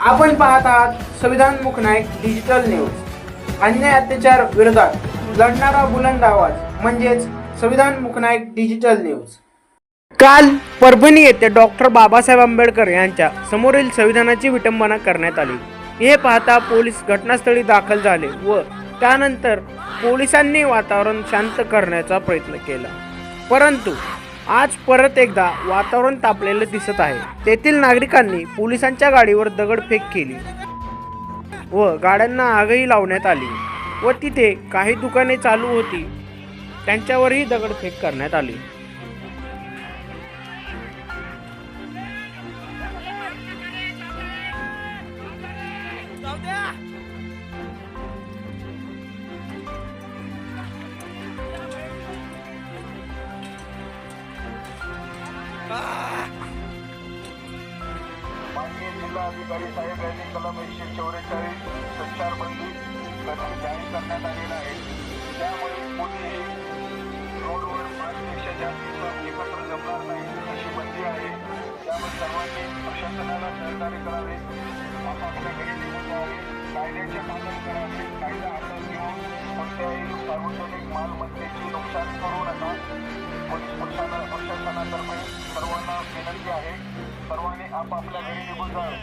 आपण पाहत आहात संविधान मुखनायक डिजिटल न्यूज अन्याय अत्याचार विरोधात लढणारा बुलंद आवाज म्हणजेच संविधान मुखनायक डिजिटल न्यूज काल परभणी येथे डॉक्टर बाबासाहेब आंबेडकर यांच्या समोरील संविधानाची विटंबना करण्यात आली. हे पाहता पोलीस घटनास्थळी दाखल झाले व त्यानंतर पोलिसांनी वातावरण शांत करण्याचा प्रयत्न केला. परंतु आज परत एकदा वातावरण तापलेलं दिसत आहे. तेथील नागरिकांनी पोलिसांच्या गाडीवर दगडफेक केली व गाड्यांना आगही लावण्यात आली व तिथे काही दुकाने चालू होती. त्यांच्यावरही दगडफेक करण्यात आली. माननीय जिल्हाधिकारी साहेब यांनी कलम एकशे चौवेचाळीस संचारबंदी जाहीर करण्यात आलेला आहे त्यामुळे कोणीही रोडवर पाचपेक्षा जास्त एकत्र जमणार नाही अशी बंदी आहे त्यामुळे सर्वांनी प्रशासनाला सहकार्य करावे आपापल्या घरी निघून जावे कायद्याचे पालन करावे कायदा हातात घेऊन कोणत्याही सार्वजनिक मालमत्तेची नुकसान करू नका सर्वांना विनंती आहे सर्वांनी आपापल्या घरी निघून जावे